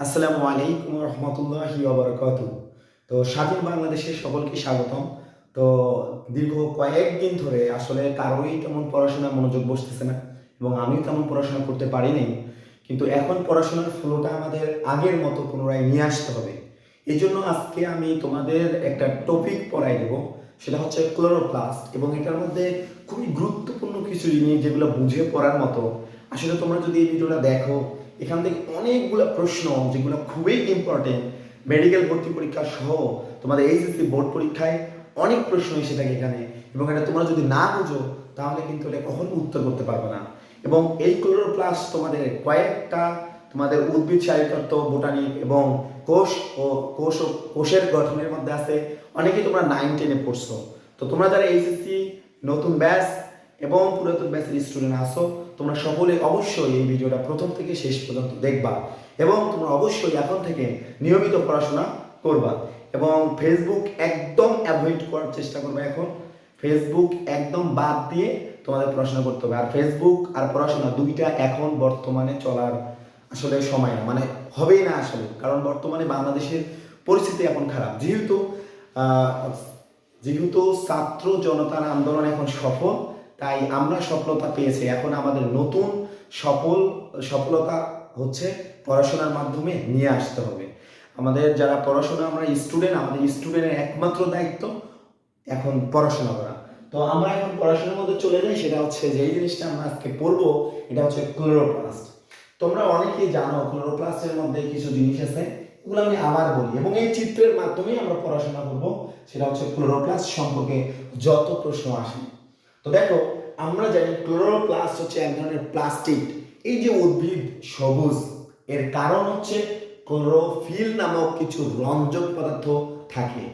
আসসালামু আলাইকুম রহমতুল্লাহি ওবরকাত তো স্বাধীন বাংলাদেশের সকলকে স্বাগতম। তো দীর্ঘ কয়েকদিন ধরে আসলে কারোই তেমন পড়াশোনা মনোযোগ বসতেছে না এবং আমিও তেমন পড়াশোনা করতে পারিনি কিন্তু এখন পড়াশোনার ফ্লোটা আমাদের আগের মতো পুনরায় নিয়ে আসতে হবে। এই জন্য আজকে আমি তোমাদের একটা টপিক পড়াই দেবো। সেটা হচ্ছে ক্লোরোপ্লাস্ট এবং এটার মধ্যে খুবই গুরুত্বপূর্ণ কিছু জিনিস যেগুলো বুঝে পড়ার মতো। আসলে তোমরা যদি এই ভিডিওটা দেখো এখান থেকে অনেকগুলো প্রশ্ন, যেগুলো খুবই ইম্পর্টেন্ট মেডিকেল ভর্তি পরীক্ষা সহ তোমাদের এইচএসসি বোর্ড পরীক্ষায় অনেক প্রশ্ন এসে থাকে এখানে এবং এটা তোমরা যদি না বুঝো, তাহলে কিন্তু এটা কখনো উত্তর করতে পারবে না। এবং এই ক্লোরোপ্লাস্ট তোমাদের কয়েকটা তোমাদের উদ্ভিদ শারীরতত্ত্ব বোটানিক এবং কোষ ও কোষ ও কোষের গঠনের মধ্যে আছে। অনেকেই তোমরা নাইন টেনে পড়ছো। তো তোমরা যারা এইচএসসি নতুন ব্যাচ এবং পুরাতন ব্যাচের স্টুডেন্ট আসো তোমরা সকলে অবশ্যই এই ভিডিওটা প্রথম থেকে শেষ পর্যন্ত দেখবা এবং তোমরা অবশ্যই এখন থেকে নিয়মিত পড়াশোনা করবা এবং ফেসবুক একদম অ্যাভয়েড করার চেষ্টা করবে এখন। ফেসবুক একদম বাদ দিয়ে তোমাদের পড়াশোনা করতে হবে। আর ফেসবুক আর পড়াশোনা দুইটা এখন বর্তমানে চলার আসলে সময় না মানে হবেই না আসলে। কারণ বর্তমানে বাংলাদেশের পরিস্থিতি এখন খারাপ। যেহেতু যেহেতু ছাত্র জনতার আন্দোলন এখন সফল তাই আমরা সফলতা পেয়েছি। এখন আমাদের নতুন সফল, সফলতা হচ্ছে পড়াশোনার মাধ্যমে নিয়ে আসতে হবে। আমাদের যারা পড়াশোনা, আমরা স্টুডেন্ট আমাদের স্টুডেন্টের একমাত্র দায়িত্ব এখন পড়াশোনা করা। তো আমরা এখন পড়াশোনার মধ্যে চলে যাই, সেটা হচ্ছে যে এই জিনিসটা আমরা আজকে পড়ব, এটা হচ্ছে ক্লোরোপ্লাস্ট তোমরা অনেকেই জানো ক্লোরোপ্লাস্টের মধ্যে কিছু জিনিস আছে, এগুলো আমি আবার বলি। এবং এই চিত্রের মাধ্যমেই আমরা পড়াশোনা করব, সেটা হচ্ছে ক্লোরোপ্লাস্ট সম্পর্কে যত প্রশ্ন আসে। তো দেখো, আমরা জানি ক্লোরোপ্লাস্ট হচ্ছে এক ধরনের প্লাস্টিক এই যে উদ্ভিদ সবুজ, এর কারণ হচ্ছে ক্লোরোফিল নামক কিছু রঞ্জক পদার্থ থাকে।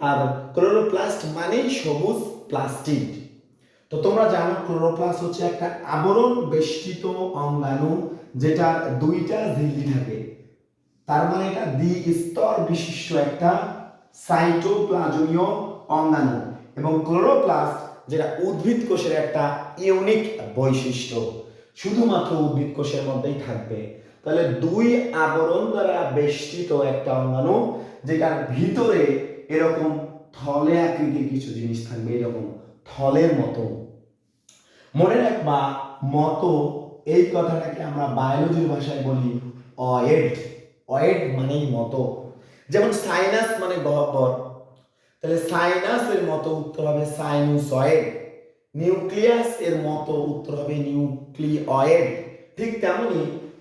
আর ক্লোরোপ্লাস্ট মানেই সবুজ প্লাস্টিক তো তোমরা জানো ক্লোরোপ্লাস্ট হচ্ছে একটা আবরণ বেষ্টিত অঙ্গাণু, যেটা দুইটা ঝিল্লি থাকে। তার মানে এটা দ্বি স্তর বিশিষ্ট একটা সাইটোপ্লাজমীয় অঙ্গাণু। এবং ক্লোরোপ্লাস্ট যেটা উদ্ভিদ কোষের একটা ইউনিক বৈশিষ্ট্য। শুধুমাত্র উদ্ভিদ কোষের মধ্যেই থাকবে। তাহলে দুই আবরণ দ্বারা বেষ্টিত একটা অঙ্গাণু, যেটার ভিতরে এরকম থলে আকৃতির কিছু জিনিস থাকবে, এরকম থলের মতো। মনে রাখবা মতো এই কথাটাকে আমরা বায়োলজির ভাষায় বলি অয়েড। অয়েড মানেই মতো। যেমন সাইনাস মানে গহ্বর তাহলে সাইনাস এর মতো উত্তর হবে সাইনুসয়েড নিউক্লিয়াস এর মতো উত্তর হবে নিউক্লিয়েড ঠিক তেমনি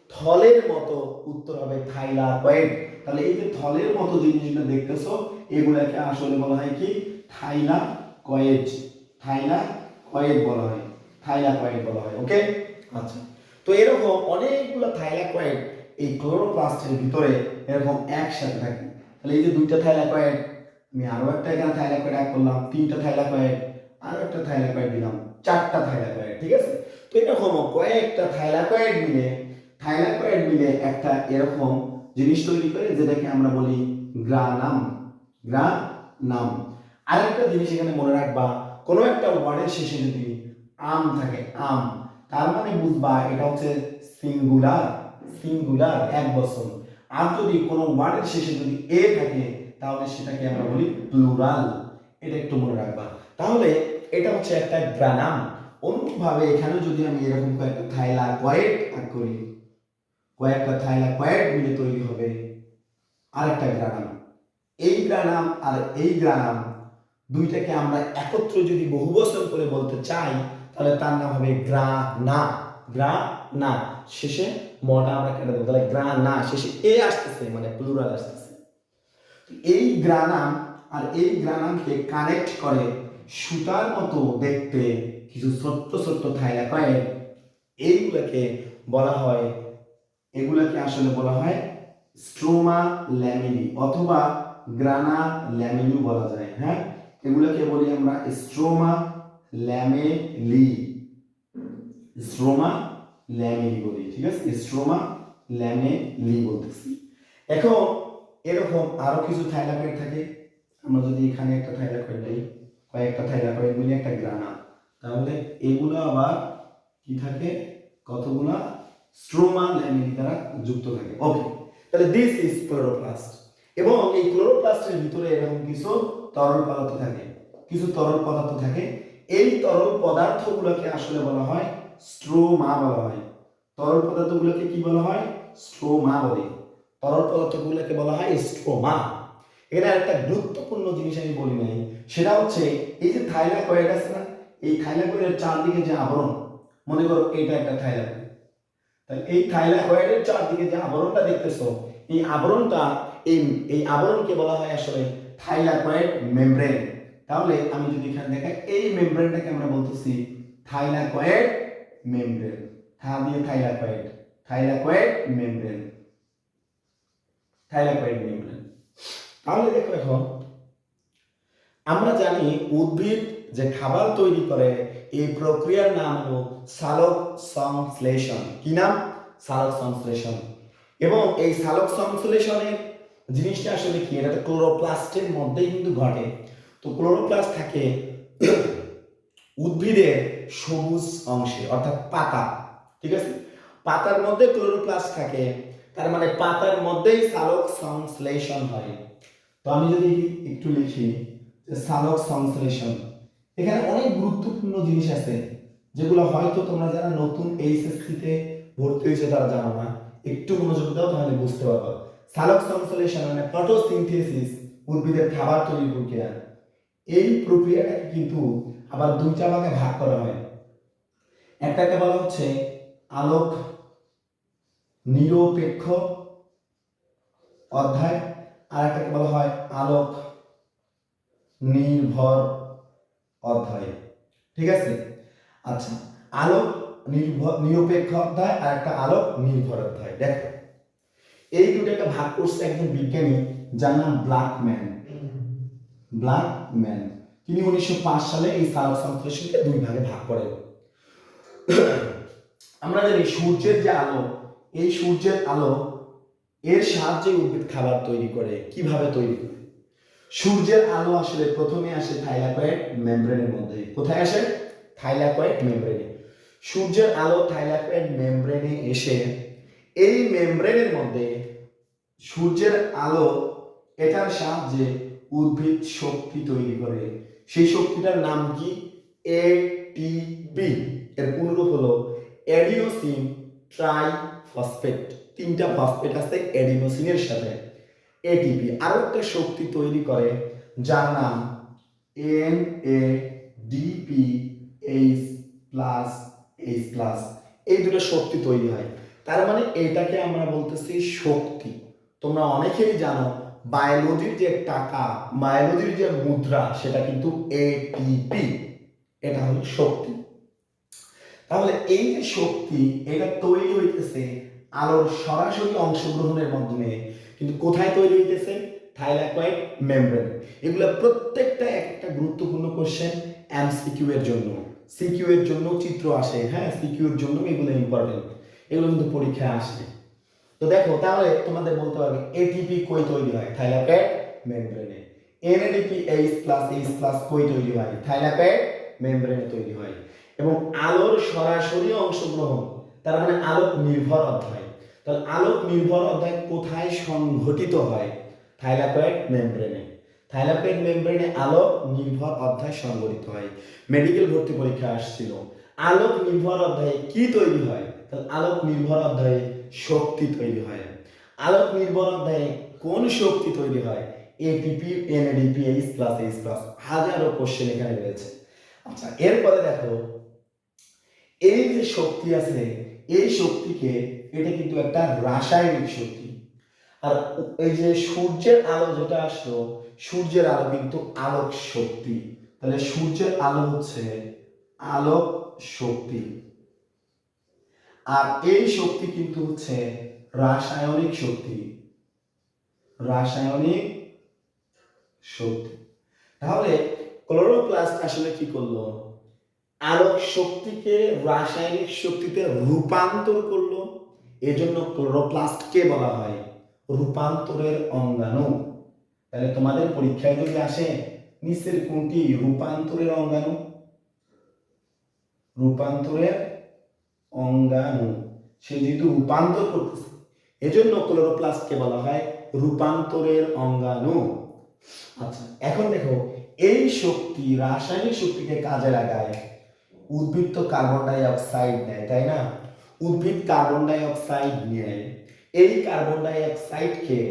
থলের মতো উত্তর হবে থাইলাকয়েড তাহলে এই যে থলের মতো জিনিসগুলো দেখতেছো, এগুলাকে আসলে বলা হয় কি? থাইলাকয়েড থাইলাকয়েড বলা হয় থাইলাকয়েড বলা হয় ওকে আচ্ছা তো এরকম অনেকগুলো থাইলাকয়েড এই ক্লোরোপ্লাস্টের ভিতরে এরকম একসাথে থাকে, তাহলে এই যে দুইটা থাইলাকয়েড আমি আরও একটা এখানে থাইলাকয়েড এক করলাম, তিনটা থাইলাকয়েড, আরও একটা থাইলাকয়েড দিলাম, চারটা থাইলাকয়েড, ঠিক আছে? তো এরকম কয়েকটা থাইলাকয়েড মিলে থাইলাকয়েড মিলে একটা এরকম জিনিস তৈরি করে যেটাকে আমরা বলি গ্রানাম গ্রানাম। আরেকটা জিনিস এখানে মনে রাখবা, কোনো একটা ওয়ার্ডের শেষে যদি আম থাকে, আম, তার মানে বুঝবা এটা হচ্ছে সিঙ্গুলার সিঙ্গুলার এক বছর আর যদি কোনো ওয়ার্ডের শেষে যদি এ থাকে তাহলে সেটাকে আমরা বলি প্লুরাল এটা একটু মনে রাখবা। তাহলে এটা হচ্ছে একটা গ্রানাম। অনুরূপভাবে এখানে যদি আমি এরকম কয়েকটা থাইলা কয়েক আগ করি, কয়েকটা থাইলা কয়েক মিলে তৈরি হবে আরেকটা গ্রানাম। এই গ্রানাম আর এই গ্রানাম দুইটাকে আমরা একত্র যদি বহু বছর করে বলতে চাই, তাহলে তার নাম হবে গ্রা না গ্রা না শেষে মটা আমরা কেটে দেবো। তাহলে গ্রা না শেষে এ আসতেছে মানে প্লুরাল আসতেছে। এই গ্রানাম আর এই গ্রানামকে কানেক্ট করে সুতার মতো দেখতে কিছু ছোট্ট ছোট্ট থাইলাকয়েড এইগুলোকে বলা হয়, এগুলোকে আসলে বলা হয় স্ট্রোমা ল্যামিনি অথবা গ্রানা ল্যামিনি বলা যায় হ্যাঁ? এগুলোকে বলি আমরা স্ট্রোমা ল্যামেলি। স্ট্রোমা ল্যামেলি বলি, ঠিক আছে? স্ট্রোমা ল্যামেলি বলতেছি। এখন এরকম আরও কিছু থাইলাকয়েড থাকে। আমরা যদি এখানে একটা থাইলাকয়েড দিই, কয়েকটা থাইলাকয়েড মিলে একটা গ্রানা। তাহলে এগুলো আবার কি থাকে? কতগুলা? স্ট্রোমা ল্যামিনি দ্বারা যুক্ত থাকে। ওকে তাহলে দিস ইজ ক্লোরোপ্লাস্ট এবং এই ক্লোরোপ্লাস্টের ভিতরে এরকম কিছু তরল পদার্থ থাকে। কিছু তরল পদার্থ থাকে। এই তরল পদার্থগুলোকে আসলে বলা হয় স্ট্রোমা বলা হয়। তরল পদার্থগুলোকে কি বলা হয়? স্ট্রোমা বলে। তরল পদার্থগুলোকে বলা হয় স্ট্রোমা। এখানে একটা গুরুত্বপূর্ণ জিনিস আমি বলি নাই, সেটা হচ্ছে এই যে থাইলাকয়েড আছে না, এই থাইলা থাইলাকয়েডের চারদিকে যে আবরণ, মনে করো এটা একটা থাইলাকয়েড। তাহলে এই থাইলাকয়েডের চারদিকে যে আবরণটা দেখতেছো, এই আবরণটা, এই এই আবরণকে বলা হয় আসলে থাইলাকয়েড মেমব্রেন। তাহলে আমি যদি এখানে দেখাই, এই মেমব্রেনটাকে আমরা বলতেছি থাইলাকয়েড মেমব্রেন। থা দিয়ে thylakoid thylakoid membrane. Thylakoid membrane তাহলে দেখো এখন, আমরা জানি উদ্ভিদ যে খাবার তৈরি করে, এই প্রক্রিয়ার নাম হলো সালোক সংশ্লেষণ কি নাম? সালোক সংশ্লেষণ এবং এই সালোক সংশ্লেষণের জিনিসটা আসলে কি? এটা ক্লোরোপ্লাস্টের মধ্যেই কিন্তু ঘটে। তো ক্লোরোপ্লাস্ট থাকে উদ্ভিদের সবুজ অংশে, অর্থাৎ পাতা। ঠিক আছে? পাতার মধ্যে ক্লোরোপ্লাস্ট থাকে তার মানে পাতার মধ্যেই সালোক সংশ্লেষণ হয়। তো আমি যদি একটু লিখি যে সালোক সংশ্লেষণ। এখানে অনেক গুরুত্বপূর্ণ জিনিস আছে, যেগুলো হয়তো তোমরা যারা নতুন এইচএসসিতে ভর্তি হয়েছে তারা জানো না। একটু মনোযোগ দাও, তাহলে বুঝতে পারব। সালোক সংশ্লেষণ মানে ফটোসিনথেসিস উদ্ভিদের খাবার তৈরি প্রক্রিয়া। এই প্রক্রিয়াটাকে কিন্তু আবার দুইটা ভাগে ভাগ করা হয়। একটাকে বলা হচ্ছে আলোক নিরপেক্ষ অধ্যায় আর একটাকে বলা হয় আলোক নির্ভর অধ্যায়। ঠিক আছে? আচ্ছা আলোক নির্ভর, নিরপেক্ষ অধ্যায় আর একটা আলোক নির্ভর অধ্যায়। দেখো, এই দুটাকে ভাগ করছে একজন বিজ্ঞানী যার নাম ব্ল্যাকম্যান। ব্ল্যাকম্যান। তিনি উনিশশো পাঁচ সালে এই সালোক সংশ্লেষণকে দুই ভাগে ভাগ করেন। আমরা জানি সূর্যের যে আলো এই সূর্যের আলো এর সাহায্যে উদ্ভিদ খাবার তৈরি করে, কীভাবে তৈরি করে? সূর্যের আলো আসলে প্রথমে আসে থাইলাকয়েড মেমব্রেনের মধ্যে। কোথায় আসে? থাইলাকয়েড মেমব্রেনে। সূর্যের আলো থাইলাকয়েড মেমব্রেনে এসে এই মেমব্রেনের মধ্যে সূর্যের আলো এটার সাহায্যে উদ্ভিদ শক্তি তৈরি করে। সেই শক্তিটার নাম কি? এটিপি এর পূর্ণরূপ হলো এডিনোসিন ট্রাইফসফেট তিনটা ফসফেট আছে এডিনোসিনের সাথে। এটিপি আরও একটা শক্তি তৈরি করে, যার নাম N A DP H plus H plus এই দুটো শক্তি তৈরি হয়। তার মানে এটাকে আমরা বলতেছি শক্তি। তোমরা অনেকেই জানো, বায়োলজির যে টাকা, বায়োলজির যে মুদ্রা, সেটা কিন্তু এটিপি এটা হলো শক্তি। তাহলে এই যে শক্তি, এটা তৈরি হইতেছে আলোর সরাসরি অংশগ্রহণের মাধ্যমে। কিন্তু কোথায় তৈরি হইতেছে? Thylakoid membrane. এগুলো প্রত্যেকটা একটা গুরুত্বপূর্ণ কোশ্চেন এমসিকিউ এর জন্য। সিকিউ এর জন্য চিত্র আসে হ্যাঁ সিকিউ এর জন্য এগুলো ইম্পর্টেন্ট এগুলো কিন্তু পরীক্ষায় আসে। তো দেখো, তাহলে তোমাদের বলতে পারবে এটিপি কই তৈরি হয়? Thylakoid মেমব্রেনে। NADP H plus H plus কই তৈরি হয়? থাইলাকয়েড মেমব্রেনে তৈরি হয়। এবং আলোর সরাসরি অংশগ্রহণ, তার মানে আলোক নির্ভর অধ্যায়। তাহলে আলোক নির্ভর অধ্যায় কোথায় সংঘটিত হয়? থাইলাকয়েড মেমব্রেনে। থাইলাকয়েড মেমব্রেনে আলোক নির্ভর অধ্যায় সংঘটিত হয়। মেডিকেল ভর্তি পরীক্ষা আসছিল। আলোক নির্ভর অধ্যায়ে কি তৈরি হয়? তাহলে আলোক নির্ভর অধ্যায়ে শক্তি তৈরি হয়। আলোক নির্ভর অধ্যায়ে কোন শক্তি তৈরি হয়? ATP NADP H plus H plus হাজারো কোশ্চেন এখানে রয়েছে। আচ্ছা এরপরে দেখো এই যে শক্তি আছে, এই শক্তিকে এটা কিন্তু একটা রাসায়নিক শক্তি। আর এই যে সূর্যের আলো যেটা আসলো, সূর্যের আলো কিন্তু আলোক শক্তি। তাহলে সূর্যের আলো হচ্ছে আলোক শক্তি। আর এই শক্তি কিন্তু হচ্ছে রাসায়নিক শক্তি। রাসায়নিক শক্তি। তাহলে ক্লোরোপ্লাস্ট আসলে কি করল? আলোক শক্তিকে, রাসায়নিক শক্তিতে রূপান্তর করল। এজন্য ক্লোরোপ্লাস্টকে বলা হয়? রূপান্তরের অঙ্গাণু। তাহলে তোমাদের পরীক্ষায় যদি আসে, নিচের কোনটি রূপান্তরের অঙ্গাণু? রূপান্তরের অঙ্গাণু। সে যেহেতু রূপান্তর করতেছে, এজন্য ক্লোরোপ্লাস্টকে বলা হয়? রূপান্তরের অঙ্গাণু। আচ্ছা এখন দেখো, এই শক্তি রাসায়নিক শক্তিকে কাজে লাগায়। উদ্ভিদ তো কার্বন ডাই অক্সাইড নেয়, তাই না? উদ্ভিদ কার্বন ডাই অক্সাইড নেয়, এই কার্বন ডাই অক্সাইডকে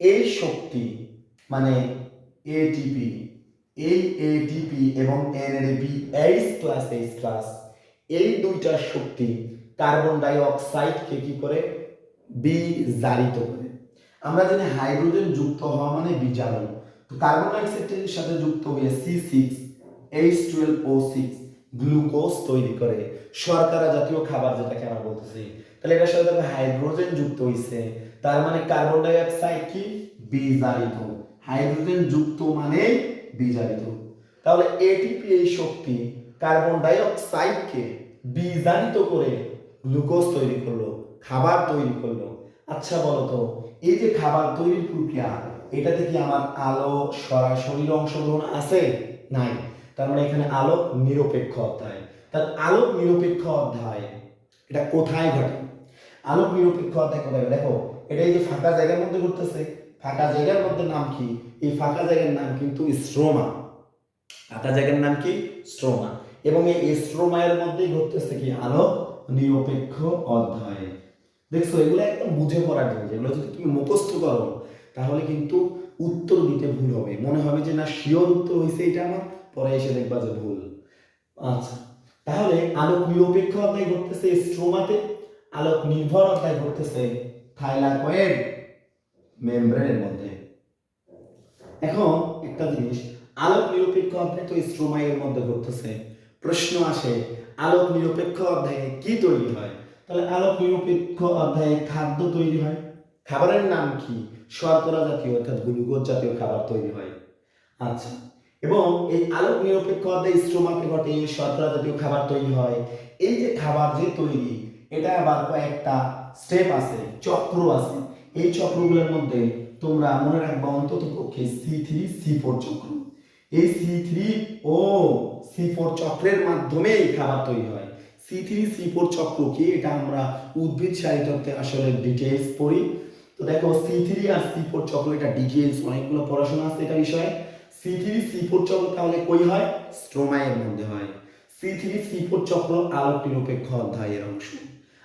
এই শক্তি মানে এটিপি এই এটিপি এবং NADP H plus H plus এই দুইটা শক্তি কার্বন ডাই অক্সাইডকে কি করে? বিজারিত করে। আমরা জানি হাইড্রোজেন যুক্ত হওয়া মানে বিজারণ। তো কার্বন ডাই অক্সাইডের সাথে যুক্ত হয়ে C six H twelve O six glucose তৈরি করে। শর্করা জাতীয় খাবার যেটাকে আমরা বলতেছি, তাহলে এটার সাথে হাইড্রোজেন যুক্ত হইছে। তার মানে কার্বন ডাই অক্সাইড কি? বিজারিত হাইড্রোজেন যুক্ত মানে বিজারিত তাহলে এটিপি এই শক্তি কার্বন ডাই অক্সাইডকে বিজারিত করে গ্লুকোজ তৈরি করল, খাবার তৈরি করল। আচ্ছা বলো তো এই যে খাবার তৈরির প্রক্রিয়া, এটাতে কি আমার আলো, সরাসরি অংশগ্রহণ আছে? নাই। তার মানে এখানে আলোক নিরপেক্ষ অধ্যায়। তার আলোক নিরপেক্ষ অধ্যায়, এটা কোথায় ঘটে? আলোক নিরপেক্ষ অধ্যায় কোথায় দেখো, এটা এই যে ফাঁকা জায়গার মধ্যে ঘটতেছে, ফাঁকা জায়গার মধ্যে নাম কি? এই ফাঁকা জায়গার নাম কিন্তু স্ট্রোমা ফাঁকা জায়গার নাম কি? স্ট্রোমা এবং এই শ্রমায়ের মধ্যেই ঘটতেছে কি? আলোক নিরপেক্ষ অধ্যায়। দেখছ, এগুলো একদম বুঝে পড়ার জিনিস। এগুলো যদি তুমি মুখস্থ করো, তাহলে কিন্তু উত্তর দিতে ভুল হবে। মনে হবে যে, না শিওর উত্তর হয়েছে এটা আমার। পরে এসে দেখবা যে ভুল। আচ্ছা তাহলে আলোক নিরপেক্ষ অধ্যায় ঘটতেছে স্ট্রোমাতে, আলোক নির্ভর অধ্যায় ঘটতেছে থাইলাকয়েড মেমব্রেনের মধ্যে। এখন একটা জিনিস, আলোক নিরপেক্ষ অধ্যায় তো স্ট্রোমাইয়ের মধ্যে ঘটতেছে। প্রশ্ন আসে, আলোক নিরপেক্ষ অধ্যায়ে কি তৈরি হয়? তাহলে আলোক নিরপেক্ষ অধ্যায়ে খাদ্য তৈরি হয়। খাবারের নাম কি? শর্করা জাতীয় অর্থাৎ গ্লুকোজ জাতীয় খাবার তৈরি হয়। আচ্ছা এবং এই আলোক নিরপেক্ষ অধ্যায় স্ট্রোমাতে ঘটে শর্করা জাতীয় খাবার তৈরি হয়। এই যে খাবার যে তৈরি, এটা আবার কয়েকটা স্টেপ আছে, চক্র আছে। এই চক্রগুলোর মধ্যে তোমরা মনে রাখবা অন্তত পক্ষে সি থ্রি সি ফোর চক্র। এই সি থ্রি ও সি ফোর চক্রের মাধ্যমে এই খাবার তৈরি হয়। সি থ্রি সি ফোর চক্র কি এটা আমরা উদ্ভিদ সাহিত্যতে আসলে ডিটেলস পড়ি। তো দেখো সি থ্রি আর সি ফোর চক্র, এটা ডিটেলস অনেকগুলো পড়াশোনা আছে এটা বিষয়ে। সি থ্রি সি ফোর চক্র তাহলে কই হয়? স্ট্রোমায়ের মধ্যে হয়। সি থ্রি সি ফোর চক্র আলোক নিরপেক্ষ অধ্যায়ের অংশ।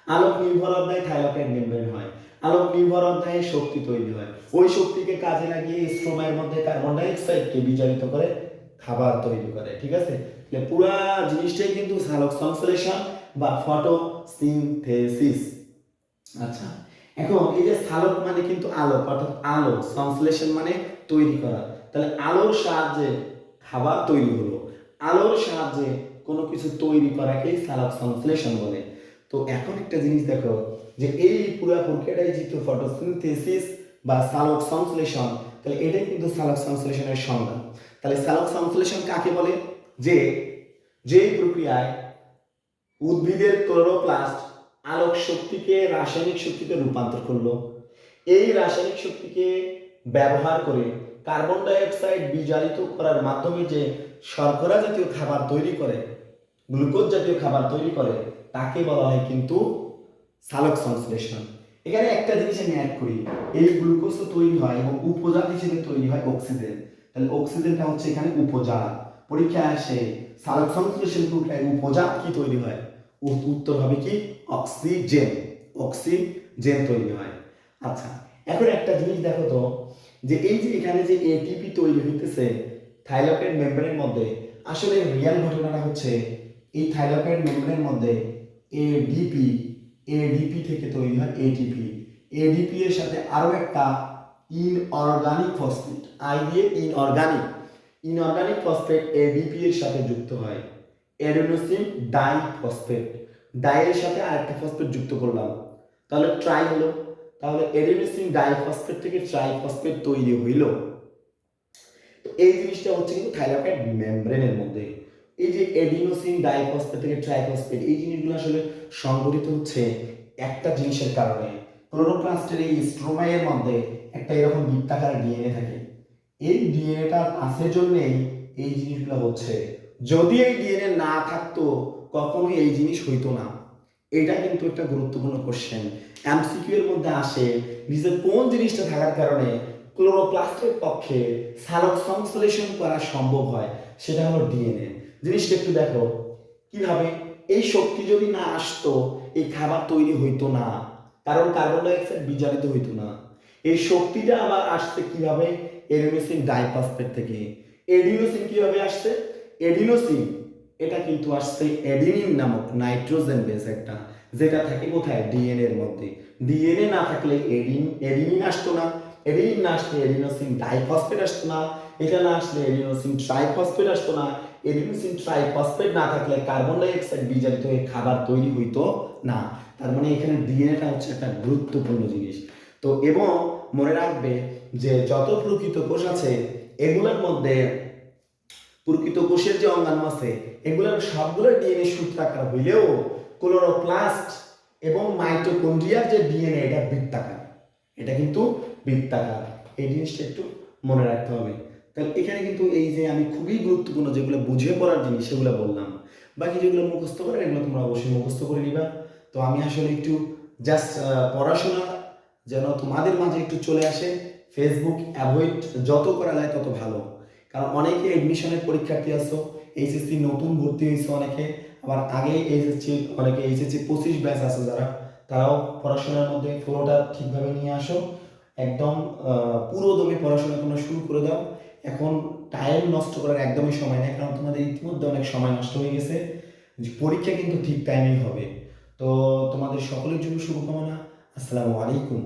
আলোক নির্ভর অধ্যায় মেমব্রেন হয়। আলোক নির্ভর অধ্যায়ে শক্তি তৈরি হয়। ওই শক্তিকে কাজে লাগিয়ে স্ট্রোমায়ের মধ্যে কার্বন ডাইঅক্সাইডকে বিজারিত করে খাবার তৈরি করে ঠিক আছে? তাহলে পুরা জিনিসটাই কিন্তু সালোক সংশ্লেষণ বা ফটোসিনথেসিস। আচ্ছা এখন এই যে সালোক মানে কিন্তু আলো অর্থাৎ আলো সংশ্লেষণ মানে তৈরি করা। তাহলে আলোর সাহায্যে খাবার তৈরি হলো। আলোর সাহায্যে কোনো কিছু তৈরি করাকেই সালোক সংশ্লেষণ বলে। তো এখন একটা জিনিস দেখো যে এই পুরো প্রক্রিয়াটাই যেহেতু ফটোসিনথেসিস বা সালোক সংশ্লেষণ, তাহলে এটাই কিন্তু সালোক সংশ্লেষণের সংজ্ঞা। তাহলে সালোক সংশ্লেষণ কাকে বলে? যে যে প্রক্রিয়ায় উদ্ভিদের ক্লোরোপ্লাস্ট আলোক শক্তিকে রাসায়নিক শক্তিতে রূপান্তর করল। এই রাসায়নিক শক্তিকে ব্যবহার করে কার্বন ডাইঅক্সাইড বিজারিত করার মাধ্যমে যে শর্করা জাতীয় খাবার তৈরি করে, গ্লুকোজ জাতীয় খাবার তৈরি করে, তাকে বলা হয় কিন্তু সালোক সংশ্লেষণ। এখানে একটা জিনিস আমি অ্যাড করি, এই গ্লুকোজ তো তৈরি হয় এবং উপজাত হিসেবে তৈরি হয় অক্সিজেন। তাহলে অক্সিজেনটা হচ্ছে এখানে উপজাত। পরীক্ষায় আসে, সালোক সংশ্লেষণ প্রক্রিয়ায় উপজাত কি তৈরি হয়? উত্তর হবে কি অক্সিজেন। অক্সিজেন তৈরি হয়। আচ্ছা এখন একটা জিনিস দেখো তো যে এই যে এখানে যে এটিপি তৈরি হইতেছে থাইলকেট মেমব্রেনের মধ্যে, আসলে রিয়াল ঘটনাটা হচ্ছে, এই থাইলকেট মেমব্রেনের মধ্যে এডিপি এডিপি থেকে তৈরি হয় এটিপি এডিপি এর সাথে আরও একটা ইনঅর্গানিক ফসফেট আই দিয়ে ইনঅর্গানিক ইনঅর্গানিক ফসফেট এডিপি এর সাথে যুক্ত হয় অ্যাডেনোসিন ডাই ফসফেট ডাইয়ের সাথে আরেকটা ফসফেট যুক্ত করলাম। তাহলে ট্রাই হলো। তাহলে অ্যাডেনোসিন ডাইফসফেট থেকে ট্রাইফসফেট তৈরি হইল। এই জিনিসটা হচ্ছে কিন্তু থাইলাকয়েড মেমব্রেনের মধ্যে। এই যে এডিনোসিন, ডাইফসফেট থেকে ট্রাইফসফেট, এই জিনিসগুলো আসলে সংগঠিত হচ্ছে একটা জিনিসের কারণে। ক্লোরোপ্লাস্টের এই স্ট্রোমাইয়ের মধ্যে একটা এরকম বৃত্তাকার ডিএনএ থাকে। এই ডিএনএটা আছে জন্যেই এই জিনিসগুলো হচ্ছে। যদি এই ডিএনএ না থাকতো, কখনোই এই জিনিস হইতো না। এটা কিন্তু একটা গুরুত্বপূর্ণ কোশ্চেন এমসিকিউ এর মধ্যে আসে, নিজের কোন জিনিসটা থাকার কারণে ক্লোরোপ্লাস্টের পক্ষে সালক সংশ্লেষণ করা সম্ভব হয়, সেটা হলো ডিএনএ জিনিসটা একটু দেখো, কীভাবে? এই শক্তি যদি না আসতো, এই খাবার তৈরি হইতো না, কারণ কার্বন ডাইঅক্সাইড বিজারিত হইতো না। এই শক্তিটা আবার আসছে কীভাবে? এডিনোসিন ডাইফসফেট থেকে। এডিনোসিন কীভাবে আসছে? এডিনোসিন এটা কিন্তু আসছে এডিনিন নামক নাইট্রোজেন বেস একটা, যেটা থাকে কোথায়? ডিএনএ এর মধ্যে। ডিএনএ না থাকলে এডিন এডিনিন আসতো না। এডিনিন না আসলে এডিনোসিন ডাইফসফেট আসতো না। এটা না আসলে এডিনোসিন ট্রাইফসফেট আসতো না। এডিনোসিন ট্রাইফসফেট না থাকলে কার্বন ডাইঅক্সাইড বিজারিত হয়ে খাবার তৈরি হইতো না। তার মানে এখানে ডিএনএটা হচ্ছে একটা গুরুত্বপূর্ণ জিনিস। তো এবং মনে রাখবে যে যত প্রকৃত কোষ আছে, এগুলোর মধ্যে প্রকৃত কোষের যে অঙ্গাণু আছে, এগুলোর সবগুলোর ডিএনএ সূত্রাকার হইলেও ক্লোরোপ্লাস্ট এবং মাইটোকন্ড্রিয়ার যে ডিএনএ এটা বৃত্তাকার। এটা কিন্তু বৃত্তাকার। এই জিনিসটা একটু মনে রাখতে হবে। তাহলে এখানে কিন্তু এই যে আমি খুবই গুরুত্বপূর্ণ যেগুলো বুঝে পড়ার জিনিস, সেগুলো বললাম। বাকি যেগুলো মুখস্থ করার এগুলো তোমরা অবশ্যই মুখস্থ করে নিবা। তো আমি আসলে একটু জাস্ট পড়াশোনা যেন তোমাদের মাঝে একটু চলে আসে। ফেসবুক অ্যাভয়েড যত করা যায় তত ভালো। কারণ অনেকে এডমিশনের পরীক্ষার্থী আসো এইচএসসি নতুন ভর্তি হয়েছে অনেকে, আবার আগে এইচএসসি অনেকে এইচএসসি পঁচিশ ব্যাচ আছে যারা, তারাও পড়াশোনার মধ্যে ফ্লোটা ঠিকভাবে নিয়ে আসো। একদম পুরো দমে পড়াশোনা তোমরা শুরু করে দাও। এখন টাইম নষ্ট করার একদমই সময় নেই, কারণ তোমাদের ইতিমধ্যে অনেক সময় নষ্ট হয়ে গেছে। পরীক্ষা কিন্তু ঠিক টাইমেই হবে। তো তোমাদের সকলের জন্য শুভকামনা। আসসালামু আলাইকুম।